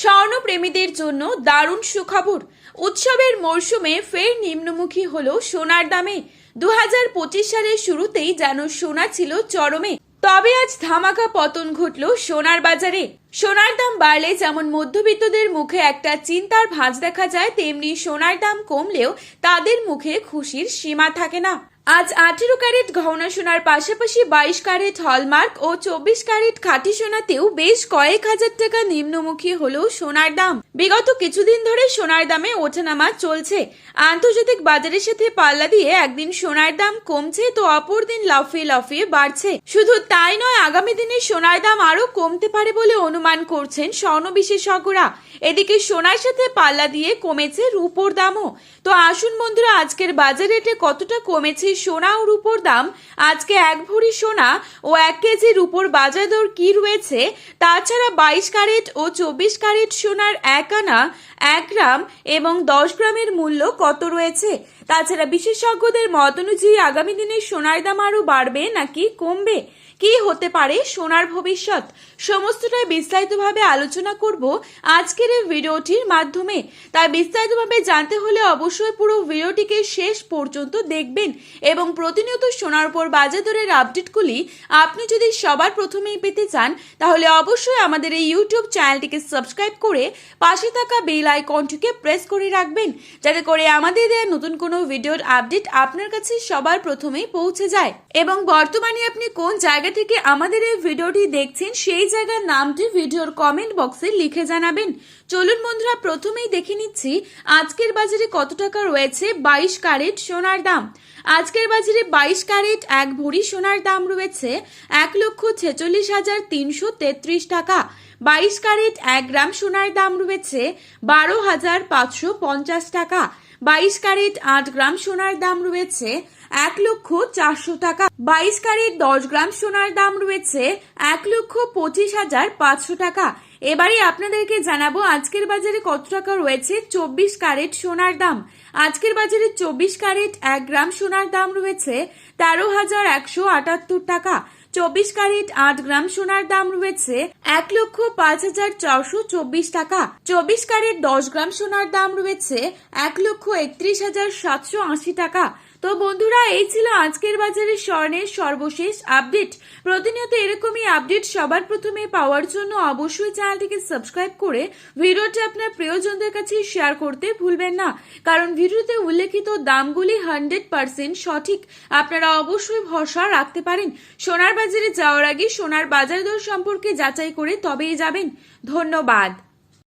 স্বর্ণপ্রেমীদের জন্য দারুণ সুখবর। উৎসবের মরশুমে ফের নিম্নমুখী হলো সোনার দামে। দু হাজার পঁচিশ সালের শুরুতেই যেন সোনা ছিল চরমে। তবে আজ ধামাকা পতন ঘটল সোনার বাজারে। সোনার দাম বাড়লে যেমন মধ্যবিত্তদের মুখে একটা চিন্তার ভাঁজ দেখা যায়, তেমনি সোনার দাম কমলেও তাদের মুখে খুশির সীমা থাকে না। আজ আঠেরো ক্যারেট গহনা সোনার পাশাপাশি বাইশ ক্যারেট হলমার্ক ও চব্বিশ ক্যারেট খাঁটি সোনাতেও বেশ কয়েক হাজার টাকা নিম্নমুখী হলো সোনার দাম। বিগত কিছুদিন ধরে সোনার দামে ওঠানামা চলছে। আন্তর্জাতিক বাজারের সাথে পাল্লা দিয়ে একদিন সোনার দাম কমছে তো অপর দিন লাফিয়ে লাফিয়ে বাড়ছে। শুধু তাই নয়, আগামী দিনে সোনার দাম আরও কমতে পারে বলে অনুমান করছেন স্বর্ণ বিশেষজ্ঞরা। এদিকে সোনার সাথে পাল্লা দিয়ে কমেছে রূপোর দামও। তো আসুন বন্ধুরা, আজকের বাজার রেটে কতটা কমেছে সোনা ও রূপোর দাম, আজকে এক ভরি সোনা ও এক কেজি রূপোর বাজার দর কি রয়েছে, তাছাড়া বাইশ ক্যারেট ও চব্বিশ ক্যারেট সোনার এক আনা, এক গ্রাম এবং দশ গ্রামের মূল্য কত রয়েছে? তাছাড়া বিশেষজ্ঞদের মত অনুযায়ী আগামী দিনে সোনার দাম আরও বাড়বে নাকি কমবে? কি হতে পারে সোনার ভবিষ্যৎ? সমস্তটাই বিস্তারিতভাবে আলোচনা করব আজকের এই ভিডিওটির মাধ্যমে। তাই বিস্তারিতভাবে জানতে হলে অবশ্যই পুরো ভিডিওটিকে শেষ পর্যন্ত দেখবেন এবং প্রতিনিয়ত সোনার উপর বাজার দরের আপডেটগুলি আপনি যদি সবার প্রথমেই পেতে চান, তাহলে অবশ্যই আমাদের এই ইউটিউব চ্যানেলটিকে সাবস্ক্রাইব করে পাশে থাকা বেল আইকনটিকে প্রেস করে রাখবেন, যাতে করে আমাদের দেওয়া নতুন কোনো ভিডিওর আপডেট আপনার কাছে সবার প্রথমেই পৌঁছে যায়। এবং বর্তমানে আপনি কোন জায়গা থেকে আমাদের এই ভিডিওটি দেখছেন, সেই জায়গার নামটি ভিডিওর কমেন্ট বক্সে লিখে জানাবেন। চলুন বন্ধুরা, প্রথমেই দেখে নিচ্ছি আজকের বাজারে কত টাকা রয়েছে, বাইশ ক্যারেট সোনার দাম। আজকের বাজারে বাইশ ক্যারেট, এক ভরি সোনার দাম রয়েছে এক লক্ষ ছেচল্লিশ হাজার তিনশো তেত্রিশ টাকা। বাইশ ক্যারেট, এক গ্রাম সোনার দাম রয়েছে বারো হাজার পাঁচশো পঞ্চাশ টাকা। বাইশ ক্যারেট আট গ্রাম সোনার দাম রয়েছে এক লক্ষ চারশো টাকা। বাইশ ক্যারেট দশ গ্রাম সোনার দাম রয়েছে এক লক্ষ পঁচিশ হাজার পাঁচশো টাকা। এবারে আপনাদেরকে জানাব আজকের বাজারে কত টাকা রয়েছে চব্বিশ ক্যারেট সোনার দাম। আজকের বাজারে চব্বিশ ক্যারেট এক গ্রাম সোনার দাম রয়েছে তেরো হাজার একশো আটাত্তর টাকা। চব্বিশ ক্যারেট আট গ্রাম সোনার দাম রয়েছে এক লক্ষ পাঁচ হাজার চারশো চব্বিশ টাকা। চব্বিশ ক্যারেট দশ গ্রাম সোনার দাম রয়েছে এক লক্ষ একত্রিশ হাজার সাতশো আশি টাকা। তো বন্ধুরা, এই ছিল আজকের বাজারে স্বর্ণের সর্বশেষ আপডেট। প্রতিনিয়ত এরকমই আপডেট সবার প্রথমে পাওয়ার জন্য অবশ্যই চ্যানেলটিকে সাবস্ক্রাইব করে ভিডিওটি আপনার প্রিয়জনদের কাছে শেয়ার করতে ভুলবেন না। কারণ ভিডিওতে উল্লেখিত দামগুলি হান্ড্রেড পার্সেন্ট সঠিক। আপনারা অবশ্যই ভরসা রাখতে পারেন। সোনার বাজারে যাওয়ার আগে সোনার বাজার দর সম্পর্কে যাচাই করে তবেই যাবেন। ধন্যবাদ।